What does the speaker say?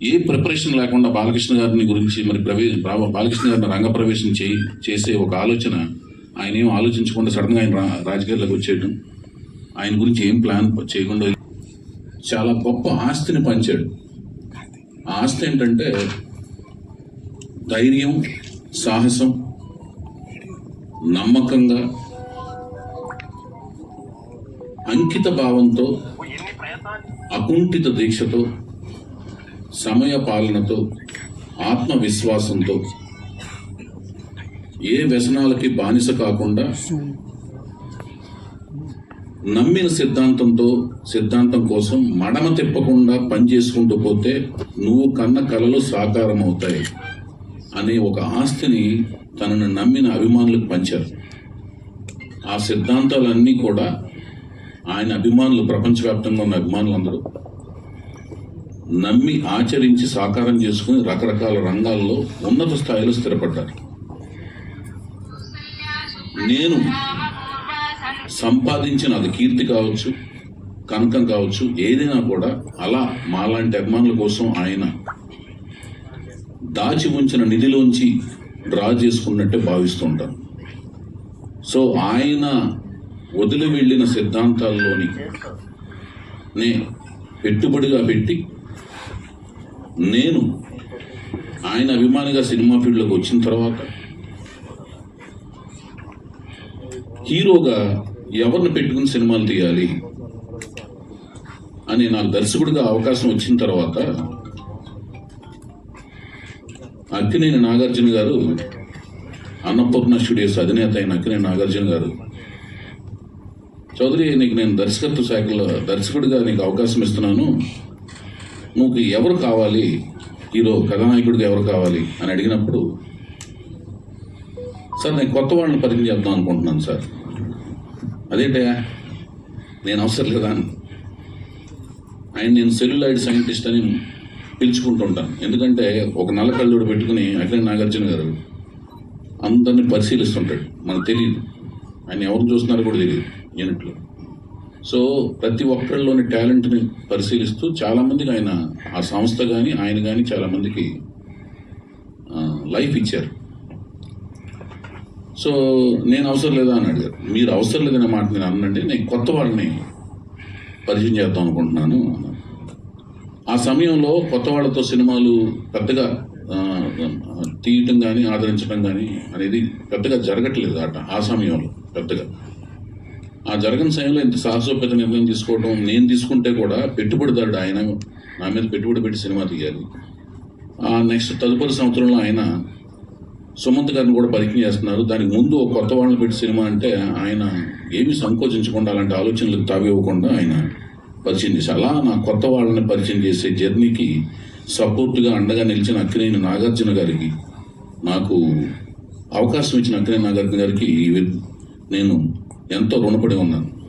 ఏ preparation లేకుండా బాలకృష్ణ గారిని గురించి మరి ప్రవే బాలకృష్ణ గారిని రంగప్రవేశం చేయి చేసే ఒక ఆలోచన ఆయన ఏం ఆలోచించకుండా సడన్గా ఆయన రా- రాజకీయాల్లోకి వచ్చేయడం ఆయన గురించి ఏం ప్లాన్ చేయకుండా చాలా గొప్ప ఆస్తిని పంచాడు. ఆస్తి ఏంటంటే ధైర్యం సాహసం నమ్మకంగా అంకిత భావంతో అకుంఠిత దీక్షతో సమయ పాలనతో ఆత్మవిశ్వాసంతో ఏ వ్యసనాలకి బానిస కాకుండా నమ్మిన సిద్ధాంతంతో సిద్ధాంతం కోసం మడమ తిప్పకుండా పనిచేసుకుంటూ పోతే నువ్వు కన్న కలలు సాకారం అవుతాయి అనే ఒక ఆస్తిని తనను నమ్మిన అభిమానులకు పంచారు. ఆ సిద్ధాంతాలన్నీ కూడా ఆయన అభిమానులు ప్రపంచవ్యాప్తంగా ఉన్న అభిమానులందరూ నమ్మి ఆచరించి సాకారం చేసుకుని రకరకాల రంగాల్లో ఉన్నత స్థాయిలో స్థిరపడ్డారు. నేను సంపాదించిన అది కీర్తి కావచ్చు కనకం కావచ్చు ఏదైనా కూడా అలా మాలాంటి అభిమానుల కోసం ఆయన దాచి ఉంచిన నిధిలోంచి డ్రా చేసుకున్నట్టే భావిస్తుంటాను సో ఆయన వదిలి వెళ్ళిన సిద్ధాంతాల్లోని నే పెట్టుబడిగా పెట్టి నేను ఆయన అభిమానిగా సినిమా ఫీల్డ్లోకి వచ్చిన తర్వాత హీరోగా ఎవరిని పెట్టుకుని సినిమాలు తీయాలి అని నాకు దర్శకుడిగా అవకాశం వచ్చిన తర్వాత అక్కినేని నాగార్జున గారు అన్నపూర్ణ స్టూడియోస్ అధినేత అయిన అక్కినేని నాగార్జున గారు చౌదరి నీకు నేను దర్శకత్వ శాఖలో దర్శకుడిగా నీకు అవకాశం ఇస్తున్నాను. నువ్వు ఎవరు కావాలి? హీరో కథానాయకుడిగా ఎవరు కావాలి? అని అడిగినప్పుడు సార్ నేను కొత్త వాళ్ళని పరిచయం చేద్దాం అనుకుంటున్నాను సార్. అదేంటయా నేను అవసరం లేదా ఆయన నేను సెల్యులాయిడ్ సైంటిస్ట్ అని పిలుచుకుంటుంటాను. ఎందుకంటే ఒక నల్ల కళ్ళుడు పెట్టుకుని అఖిల నాగార్జున గారు అందరిని పరిశీలిస్తుంటాడు. మనకు తెలియదు ఆయన ఎవరు చూస్తున్నారో కూడా తెలియదు యూనిట్లో సో ప్రతి ఒక్కళ్ళలోని టాలెంట్ని పరిశీలిస్తూ చాలామందికి ఆయన ఆ సంస్థ కానీ ఆయన కానీ చాలామందికి లైఫ్ ఇచ్చారు. సో నేను అవసరం లేదా అని అడిగారు. మీరు అవసరం లేదనే మాట నేను అన్నండి నేను కొత్త వాళ్ళని పరిచయం చేద్దాం అనుకుంటున్నాను. ఆ సమయంలో కొత్త వాళ్ళతో సినిమాలు పెద్దగా తీయటం కానీ ఆదరించడం కానీ అనేది పెద్దగా జరగట్లేదు అట ఆ సమయంలో పెద్దగా. ఆ జరగని సమయంలో ఇంత సాహసోపేత నిర్ణయం తీసుకోవడం నేను తీసుకుంటే కూడా పెట్టుబడిదారుడు ఆయన నా మీద పెట్టుబడి పెట్టి సినిమా తీయాలి. ఆ నెక్స్ట్ తదుపరి సంవత్సరంలో ఆయన సుమంత్ గారిని కూడా పరిచయం చేస్తున్నారు. దానికి ముందు ఒక కొత్త వాళ్ళని పెట్టి సినిమా అంటే ఆయన ఏమీ సంకోచించకుండా అలాంటి ఆలోచనలకు తావివ్వకుండా ఆయన పరిచయం చేసి అలా నా కొత్త వాళ్ళని పరిచయం చేసే జర్నీకి సపోర్ట్గా అండగా నిలిచిన అక్కినేని నాగార్జున గారికి నాకు అవకాశం ఇచ్చిన అక్కినేని నాగార్జున గారికి ఈ నేను ఎంతో రుణపడి ఉన్నాను.